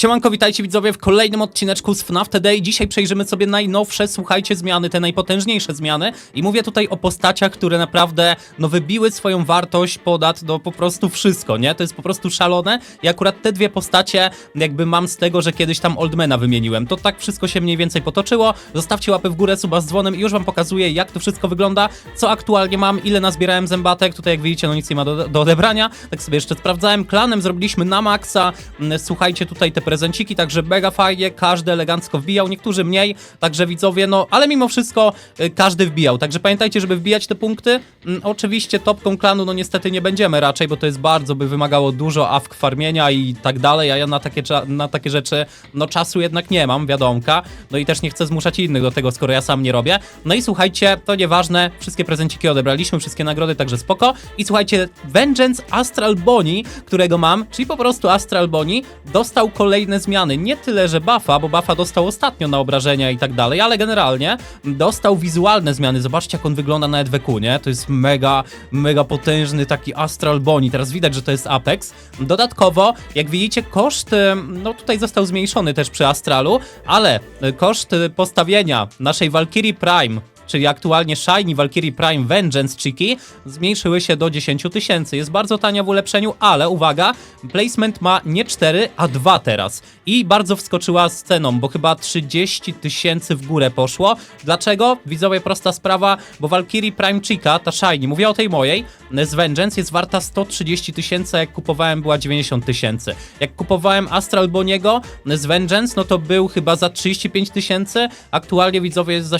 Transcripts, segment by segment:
Siemanko, witajcie widzowie w kolejnym odcineczku z FNAF Today. Dzisiaj przejrzymy sobie najnowsze, słuchajcie, zmiany, te najpotężniejsze zmiany. I mówię tutaj o postaciach, które naprawdę, no, wybiły swoją wartość ponad, no, po prostu wszystko, nie? To jest po prostu szalone. I akurat te dwie postacie, jakby mam z tego, że kiedyś tam Oldmana wymieniłem. To tak wszystko się mniej więcej potoczyło. Zostawcie łapę w górę, suba z dzwonem i już wam pokazuję, jak to wszystko wygląda, co aktualnie mam, ile nazbierałem zębatek. Tutaj, jak widzicie, no nic nie ma do, do odebrania. Tak sobie jeszcze sprawdzałem. Klanem zrobiliśmy na maksa. Mm, Słuchajcie, tutaj te prezenciki, także mega fajnie, każdy elegancko wbijał, niektórzy mniej, także widzowie, no, ale mimo wszystko y, każdy wbijał, także pamiętajcie, żeby wbijać te punkty. Mm, Oczywiście topką klanu, no niestety nie będziemy raczej, bo to jest bardzo, by wymagało dużo awk farmienia i tak dalej, a ja na takie, na takie rzeczy, no czasu jednak nie mam, wiadomka, no i też nie chcę zmuszać innych do tego, skoro ja sam nie robię. No i słuchajcie, to nieważne, wszystkie prezenciki odebraliśmy, wszystkie nagrody, także spoko. I słuchajcie, Vengeance Astral Boni, którego mam, czyli po prostu Astral Boni, dostał kolejne zmiany. Nie tyle, że buffa, bo buffa dostał ostatnio na obrażenia i tak dalej, ale generalnie dostał wizualne zmiany. Zobaczcie, jak on wygląda na EDWQ, nie? To jest mega, mega potężny taki Astral Boni. Teraz widać, że to jest Apex. Dodatkowo, jak widzicie, koszt, em, no tutaj został zmniejszony też przy Astralu, ale e, koszt e, postawienia naszej Valkyrie Prime czyli aktualnie Shiny Valkyrie Prime Vengeance Chiki, zmniejszyły się do 10 tysięcy. Jest bardzo tania w ulepszeniu, ale uwaga, placement ma nie 4, a 2 teraz. I bardzo wskoczyła z ceną, bo chyba 30 tysięcy w górę poszło. Dlaczego? Widzowie, prosta sprawa, bo Valkyrie Prime Chica, ta Shiny, mówię o tej mojej, z Vengeance jest warta 130 tysięcy, jak kupowałem była 90 tysięcy. Jak kupowałem Astral Boniego z Vengeance, no to był chyba za 35 tysięcy, aktualnie widzowie jest za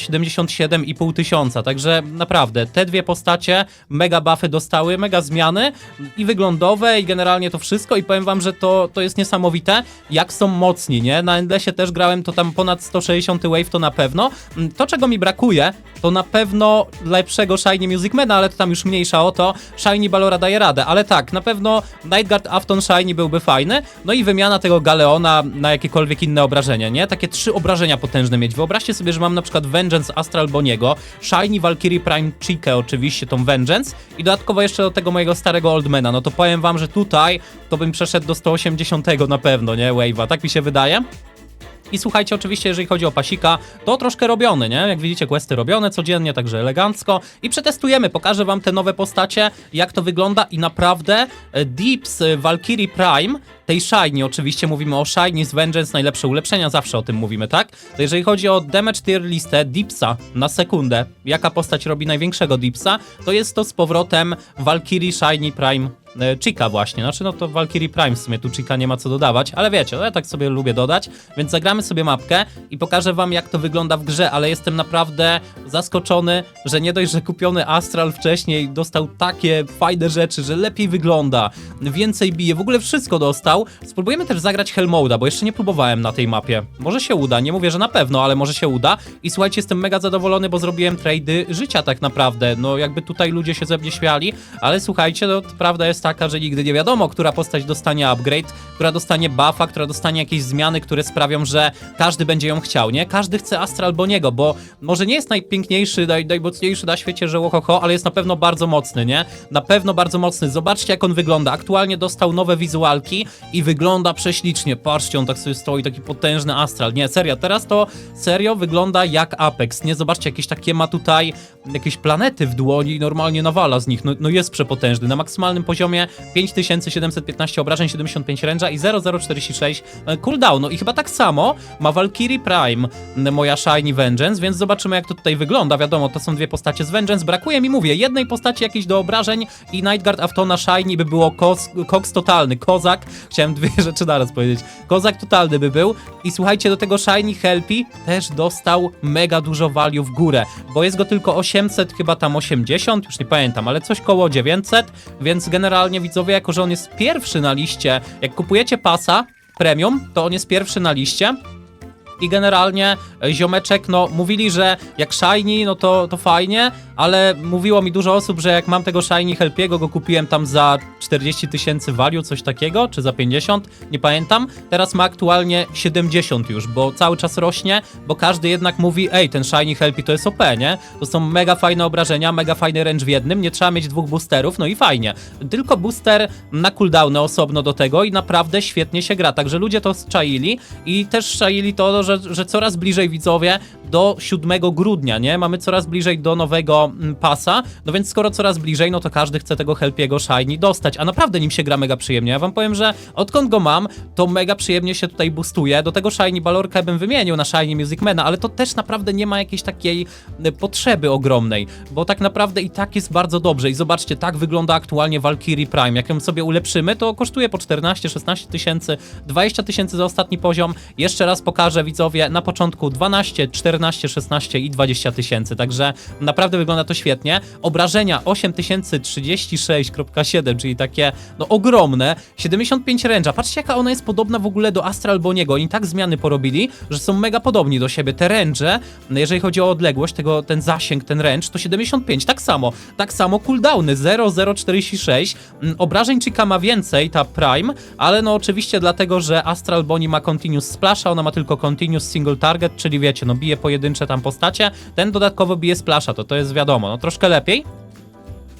77,5 tysiąca, także naprawdę te dwie postacie mega buffy dostały, mega zmiany i wyglądowe i generalnie to wszystko i powiem wam, że to, to jest niesamowite, jak są mocni, nie? Na Endlessie też grałem, to tam ponad 160 wave to na pewno. Mm, To czego mi brakuje, to na pewno lepszego Shiny Musicmana, ale to tam już mniejsza o to, Shiny Balora daje radę, ale tak, na pewno Nightguard Afton Shiny byłby fajny, no i wymiana tego Galeona na jakiekolwiek inne obrażenia, nie? Takie trzy obrażenia potężne mieć. Wyobraźcie sobie, że mam na przykład Vengeance Astral Boniego, Shiny Valkyrie Prime Chica oczywiście, tą Vengeance i dodatkowo jeszcze do tego mojego starego Oldmana, no to powiem wam, że tutaj to bym przeszedł do 180 na pewno, nie? Wave'a, tak mi się wydaje. I słuchajcie, oczywiście, jeżeli chodzi o pasika, to troszkę robiony, nie? Jak widzicie, questy robione codziennie, także elegancko. I przetestujemy, pokażę wam te nowe postacie, jak to wygląda i naprawdę e, Deeps e, Valkyrie Prime, tej Shiny, oczywiście mówimy o Shiny z Vengeance, najlepsze ulepszenia, zawsze o tym mówimy, tak? To jeżeli chodzi o damage tier listę Deepsa na sekundę, jaka postać robi największego Deepsa, to jest to z powrotem Valkyrie Shiny Prime Chica właśnie, znaczy no to Valkyrie Prime w sumie tu Chica nie ma co dodawać, ale wiecie, no ja tak sobie lubię dodać, więc zagramy sobie mapkę i pokażę wam jak to wygląda w grze, ale jestem naprawdę zaskoczony, że nie dość, że kupiony Astral wcześniej dostał takie fajne rzeczy, że lepiej wygląda, więcej bije, w ogóle wszystko dostał. Spróbujemy też zagrać Hellmoda, bo jeszcze nie próbowałem na tej mapie. Może się uda, nie mówię, że na pewno, ale może się uda. I słuchajcie, jestem mega zadowolony, bo zrobiłem trady życia tak naprawdę. No jakby tutaj ludzie się ze mnie śmiali, ale słuchajcie, no prawda jest taka, że nigdy nie wiadomo, która postać dostanie upgrade, która dostanie buffa, która dostanie jakieś zmiany, które sprawią, że każdy będzie ją chciał, nie? Każdy chce Astral Boniego, bo może nie jest najpiękniejszy, naj, najmocniejszy na świecie, że łohoho, ale jest na pewno bardzo mocny, nie? Na pewno bardzo mocny. Zobaczcie, jak on wygląda. Aktualnie dostał nowe wizualki i wygląda prześlicznie. Patrzcie, on tak sobie stoi, taki potężny Astral. Nie, serio, teraz to serio wygląda jak Apex, nie? Zobaczcie, jakieś takie ma tutaj jakieś planety w dłoni i normalnie nawala z nich. No, no jest przepotężny. Na maksymalnym poziomie 5715 obrażeń, 75 ręża i 0046 e, cooldown. No i chyba tak samo ma Valkyrie Prime, moja Shiny Vengeance, więc zobaczymy jak to tutaj wygląda. Wiadomo, to są dwie postacie z Vengeance. Brakuje mi, mówię, jednej postaci jakiejś do obrażeń i Nightguard Aftona Shiny by było kos, koks totalny. Kozak, chciałem dwie rzeczy naraz powiedzieć. Kozak totalny by był i słuchajcie, do tego Shiny Helpy też dostał mega dużo value w górę, bo jest go tylko 800, chyba tam 80, już nie pamiętam, ale coś koło 900, więc generalnie widzowie, jako że on jest pierwszy na liście, jak kupujecie pasa premium, to on jest pierwszy na liście, i generalnie ziomeczek, no mówili, że jak shiny, no to, to fajnie, ale mówiło mi dużo osób, że jak mam tego Shiny Helpiego, go kupiłem tam za 40 tysięcy value, coś takiego, czy za 50, nie pamiętam. Teraz ma aktualnie 70 już, bo cały czas rośnie, bo każdy jednak mówi, ej, ten Shiny Helpy to jest OP, nie? To są mega fajne obrażenia, mega fajny range w jednym, nie trzeba mieć dwóch boosterów, no i fajnie. Tylko booster na cooldowny osobno do tego i naprawdę świetnie się gra, także ludzie to czaili i też czaili to, że, że coraz bliżej widzowie do 7 grudnia, nie? Mamy coraz bliżej do nowego mm, pasa, no więc skoro coraz bliżej, no to każdy chce tego Helpiego Shiny dostać, a naprawdę nim się gra mega przyjemnie. Ja wam powiem, że odkąd go mam, to mega przyjemnie się tutaj boostuje. Do tego Shiny Balorka bym wymienił na Shiny Musicmana, ale to też naprawdę nie ma jakiejś takiej potrzeby ogromnej, bo tak naprawdę i tak jest bardzo dobrze i zobaczcie, tak wygląda aktualnie Valkyrie Prime. Jak ją sobie ulepszymy, to kosztuje po 14-16 tysięcy, 20 tysięcy za ostatni poziom. Jeszcze raz pokażę widzowie, na początku 12, 14, 16 i 20 tysięcy, także naprawdę wygląda to świetnie. Obrażenia 8036.7, czyli takie no ogromne, 75 range'a. Patrzcie jaka ona jest podobna w ogóle do Astral Boniego. Oni tak zmiany porobili, że są mega podobni do siebie. Te range, jeżeli chodzi o odległość, tego, ten zasięg, ten range, to 75, tak samo. Tak samo cooldowny 0046. Mm, Obrażeń Chica ma więcej, ta Prime, ale no oczywiście dlatego, że Astral Boni ma Continuous Splasha, ona ma tylko Continuous Single Target, czyli wiecie, no bije pojedyncze tam postacie, ten dodatkowo bije Splasha, to to jest wiadomo, no troszkę lepiej,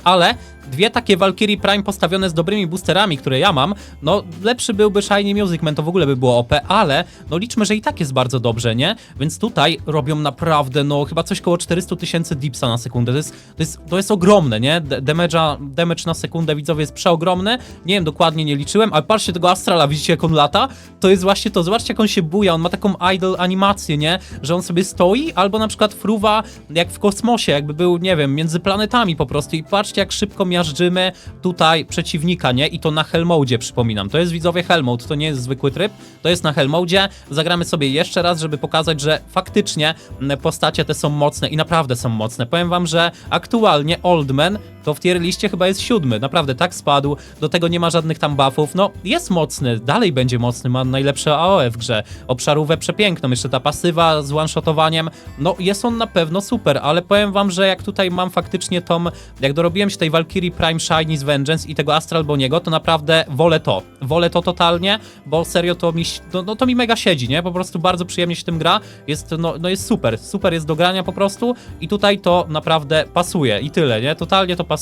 ale dwie takie Valkyrie Prime postawione z dobrymi boosterami, które ja mam, no lepszy byłby Shiny Music Man, to w ogóle by było OP, ale no liczmy, że i tak jest bardzo dobrze, nie? Więc tutaj robią naprawdę, no chyba coś koło 400 tysięcy dipsa na sekundę, to jest, to jest, to jest ogromne, nie? Damage'a, damage na sekundę, widzowie, jest przeogromny, nie wiem, dokładnie nie liczyłem, ale patrzcie tego Astrala, widzicie jak on lata? To jest właśnie to, zobaczcie jak on się buja, on ma taką idle animację, nie? Że on sobie stoi, albo na przykład fruwa jak w kosmosie, jakby był, nie wiem, między planetami po prostu i patrzcie jak szybko miażdżymy tutaj przeciwnika, nie? I to na Hellmodzie, przypominam. To jest widzowie Hellmode, to nie jest zwykły tryb, to jest na Hellmodzie. Zagramy sobie jeszcze raz, żeby pokazać, że faktycznie postacie te są mocne i naprawdę są mocne. Powiem wam, że aktualnie Oldman to w tier liście chyba jest siódmy, naprawdę tak spadł, do tego nie ma żadnych tam buffów, no jest mocny, dalej będzie mocny, ma najlepsze AOE w grze, obszarówę przepiękną, jeszcze ta pasywa z one-shotowaniem, no jest on na pewno super, ale powiem wam, że jak tutaj mam faktycznie tą, jak dorobiłem się tej Valkyrie Prime Shiny z Vengeance i tego Astral Boniego, to naprawdę wolę to, wolę to totalnie, bo serio to mi, no, no to mi mega siedzi, nie, po prostu bardzo przyjemnie się tym gra, jest, no, no jest super, super jest do grania po prostu i tutaj to naprawdę pasuje. I tyle, nie, totalnie to pasuje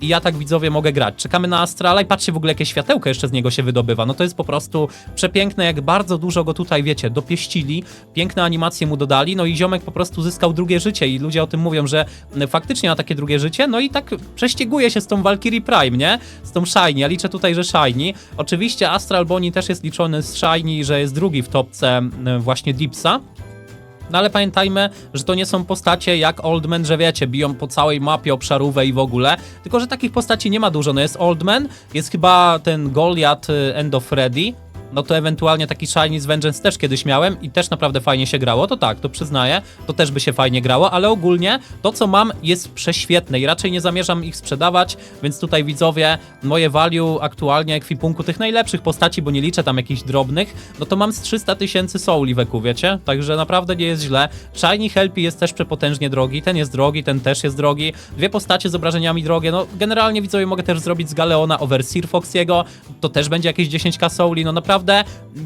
i ja tak widzowie mogę grać. Czekamy na Astrala i patrzcie w ogóle jakie światełko jeszcze z niego się wydobywa. No to jest po prostu przepiękne, jak bardzo dużo go tutaj, wiecie, dopieścili, piękne animacje mu dodali, no i ziomek po prostu zyskał drugie życie i ludzie o tym mówią, że faktycznie ma takie drugie życie, no i tak prześciguje się z tą Valkyrie Prime, nie? Z tą Shiny, ja liczę tutaj, że Shiny. Oczywiście Astral Boni też jest liczony z Shiny, że jest drugi w topce mm, właśnie Dipsa, no ale pamiętajmy, że to nie są postacie jak Oldman, że wiecie, biją po całej mapie obszarówę i w ogóle, tylko że takich postaci nie ma dużo. No jest Oldman, jest chyba ten Goliath y, End of Freddy, no to ewentualnie taki z Vengeance też kiedyś miałem i też naprawdę fajnie się grało, to tak, to przyznaję, to też by się fajnie grało, ale ogólnie to co mam jest prześwietne i raczej nie zamierzam ich sprzedawać, więc tutaj widzowie, moje value aktualnie ekwipunku tych najlepszych postaci, bo nie liczę tam jakichś drobnych, no to mam z 300 tysięcy souli weku, wiecie? Także naprawdę nie jest źle. Shiny Helpy jest też przepotężnie drogi, ten jest drogi, ten też jest drogi, dwie postacie z obrażeniami drogie, no generalnie widzowie mogę też zrobić z Galeona Overseer Foxiego, to też będzie jakieś 10k souli, no naprawdę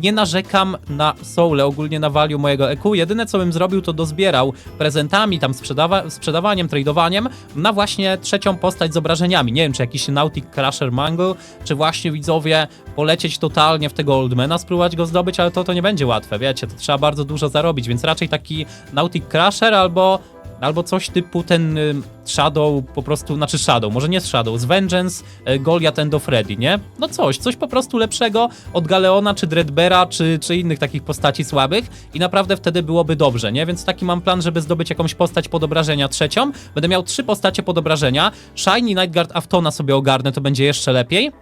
nie narzekam na soule, ogólnie na value mojego EQ. Jedyne co bym zrobił to dozbierał prezentami, tam sprzedawa sprzedawaniem, tradowaniem na właśnie trzecią postać z obrażeniami. Nie wiem, czy jakiś Nautic Crusher Mangle, czy właśnie widzowie polecieć totalnie w tego Oldmana, spróbować go zdobyć, ale to, to nie będzie łatwe, wiecie, to trzeba bardzo dużo zarobić, więc raczej taki Nautic Crusher albo Albo coś typu ten y, Shadow po prostu, znaczy Shadow, może nie z Shadow, z Vengeance, y, Goliath and Freddy, nie? No coś, coś po prostu lepszego od Galeona, czy Dreadbera, czy, czy innych takich postaci słabych i naprawdę wtedy byłoby dobrze, nie? Więc taki mam plan, żeby zdobyć jakąś postać pod obrażenia trzecią. Będę miał trzy postacie pod obrażenia. Shiny Nightguard Aftona sobie ogarnę, to będzie jeszcze lepiej.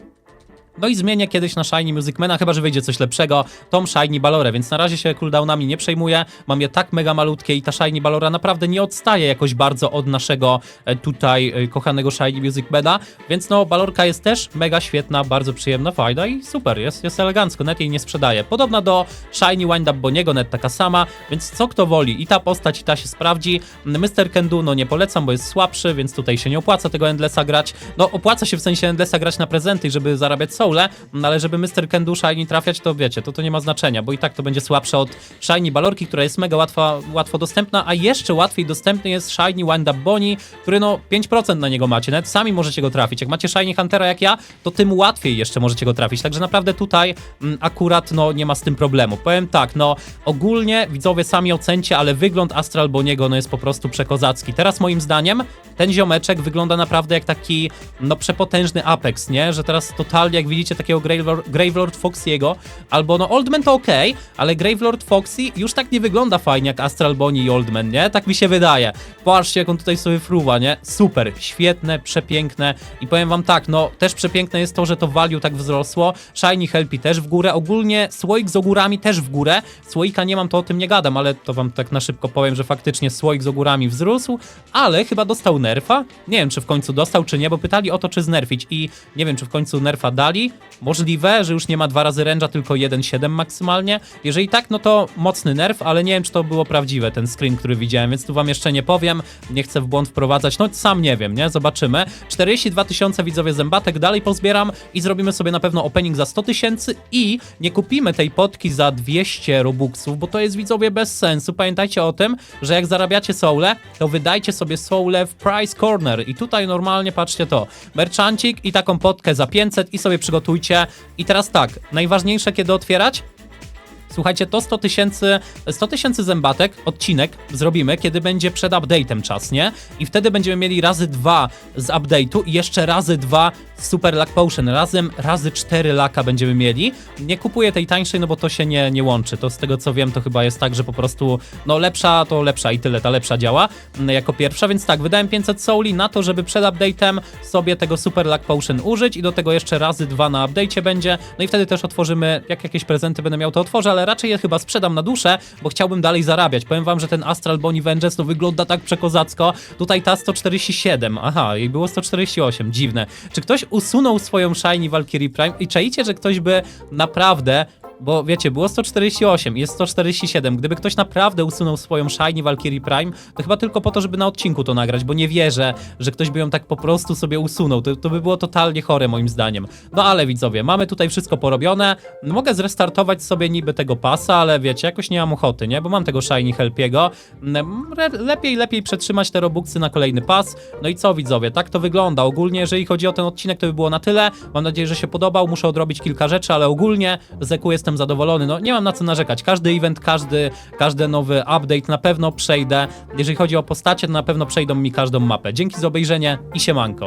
No i zmienię kiedyś na Shiny Musicmana, chyba że wyjdzie coś lepszego, tą Shiny Balorę, więc na razie się cooldownami nie przejmuję. Mam je tak mega malutkie i ta Shiny Balora naprawdę nie odstaje jakoś bardzo od naszego e, tutaj e, kochanego Shiny Musicmana, więc no Balorka jest też mega świetna, bardzo przyjemna, fajna i super, jest, jest elegancko, net jej nie sprzedaje. Podobna do Shiny Wind Up Boniego, net taka sama, więc co kto woli, i ta postać, i ta się sprawdzi. Mr. Kendu, no nie polecam, bo jest słabszy, więc tutaj się nie opłaca tego Endlessa grać. No opłaca się w sensie Endlessa grać na prezenty, żeby zarabiać no ale żeby Mr. Kendu Shiny trafiać, to wiecie, to to nie ma znaczenia, bo i tak to będzie słabsze od Shiny Balorki, która jest mega łatwa, łatwo dostępna, a jeszcze łatwiej dostępny jest Shiny Wind Up Bonnie, który no 5% na niego macie, nawet sami możecie go trafić. Jak macie Shiny Huntera jak ja, to tym łatwiej jeszcze możecie go trafić, także naprawdę tutaj mm, akurat no nie ma z tym problemu. Powiem tak, no ogólnie widzowie sami ocencie, ale wygląd Astral Boniego no jest po prostu przekozacki. Teraz moim zdaniem ten ziomeczek wygląda naprawdę jak taki no przepotężny Apex, nie? Że teraz totalnie jak widzicie takiego Gravelord, Gravelord Foxiego, albo no Oldman to okej, ale Gravelord Foxy już tak nie wygląda fajnie jak Astral Bonnie i Oldman, nie? Tak mi się wydaje. Patrzcie jak on tutaj sobie fruwa, nie? Super, świetne, przepiękne i powiem wam tak, no też przepiękne jest to, że to value tak wzrosło, Shiny Helpy też w górę, ogólnie słoik z ogórami też w górę, słoika nie mam, to o tym nie gadam, ale to wam tak na szybko powiem, że faktycznie słoik z ogórami wzrósł, ale chyba dostał nerfa, nie wiem czy w końcu dostał czy nie, bo pytali o to czy znerfić i nie wiem czy w końcu nerfa dali, możliwe, że już nie ma dwa razy ręża, tylko 1.7 maksymalnie, jeżeli tak, no to mocny nerf, ale nie wiem czy to było prawdziwe, ten screen, który widziałem, więc tu wam jeszcze nie powiem, nie chcę w błąd wprowadzać, no sam nie wiem, nie, zobaczymy, 42 tysiące widzowie zębatek, dalej pozbieram i zrobimy sobie na pewno opening za 100 tysięcy i nie kupimy tej potki za 200 robuxów, bo to jest widzowie bez sensu, pamiętajcie o tym, że jak zarabiacie soule, to wydajcie sobie soule w price corner. I tutaj normalnie patrzcie to, merchancik i taką potkę za 500 i sobie przygotujcie i teraz tak, najważniejsze kiedy otwierać, Słuchajcie, to 100 tysięcy 100 tysięcy zębatek, odcinek zrobimy, kiedy będzie przed update'em czas, nie? I wtedy będziemy mieli razy dwa z update'u i jeszcze razy dwa z Super Luck Potion. Razem razy 4 laka będziemy mieli. Nie kupuję tej tańszej, no bo to się nie, nie łączy. To z tego co wiem, to chyba jest tak, że po prostu no lepsza to lepsza i tyle, ta lepsza działa mm, jako pierwsza, więc tak, wydałem 500 souli na to, żeby przed update'em sobie tego Super Luck Potion użyć i do tego jeszcze razy dwa na update'cie będzie. No i wtedy też otworzymy, jak jakieś prezenty będę miał, to otworzę, ale raczej je chyba sprzedam na duszę, bo chciałbym dalej zarabiać. Powiem wam, że ten Astral Bonnie Vengeance no wygląda tak przekozacko. Tutaj ta 147, aha, jej było 148, dziwne. Czy ktoś usunął swoją Shiny Valkyrie Prime i czaicie, że ktoś by naprawdę bo wiecie, było 148 i jest 147. Gdyby ktoś naprawdę usunął swoją Shiny Valkyrie Prime, to chyba tylko po to, żeby na odcinku to nagrać, bo nie wierzę, że ktoś by ją tak po prostu sobie usunął. To, to by było totalnie chore moim zdaniem. No ale widzowie, mamy tutaj wszystko porobione. Mogę zrestartować sobie niby tego pasa, ale wiecie, jakoś nie mam ochoty, nie? Bo mam tego Shiny Helpiego. Mm, Lepiej, lepiej przetrzymać te robuxy na kolejny pas. No i co widzowie, tak to wygląda. Ogólnie, jeżeli chodzi o ten odcinek, to by było na tyle. Mam nadzieję, że się podobał. Muszę odrobić kilka rzeczy, ale ogólnie z EQ jestem zadowolony. No nie mam na co narzekać. Każdy event, każdy, każdy nowy update na pewno przejdę. Jeżeli chodzi o postacie, to na pewno przejdą mi każdą mapę. Dzięki za obejrzenie i siemanko.